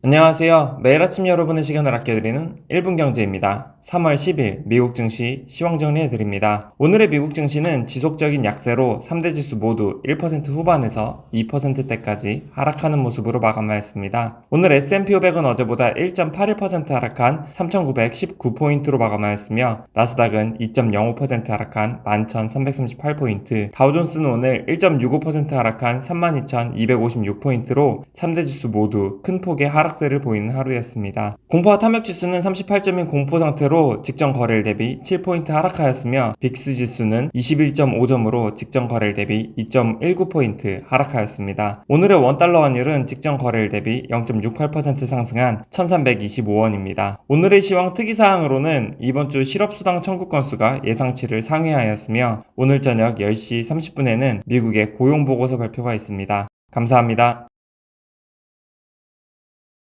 안녕하세요. 매일 아침 여러분의 시간을 아껴드리는 1분 경제입니다. 3월 10일 미국 증시 시황 정리해드립니다. 오늘의 미국 증시는 지속적인 약세로 3대 지수 모두 1% 후반에서 2%대까지 하락하는 모습으로 마감하였습니다. 오늘 S&P 500은 어제보다 1.81% 하락한 3,919포인트로 마감하였으며 나스닥은 2.05% 하락한 11,338포인트, 다우존스는 오늘 1.65% 하락한 32,256포인트로 3대 지수 모두 큰 폭의 하락 세를 보이는 하루였습니다. 공포와 탐욕 지수는 38점인 공포 상태로 직전 거래일 대비 7포인트 하락하였으며 빅스 지수는 21.5점으로 직전 거래일 대비 2.19포인트 하락하였습니다. 오늘의 원달러 환율은 직전 거래일 대비 0.68% 상승한 1325원입니다. 오늘의 시황 특이사항으로는 이번 주 실업수당 청구 건수가 예상치를 상회하였으며 오늘 저녁 10시 30분에는 미국의 고용보고서 발표가 있습니다. 감사합니다.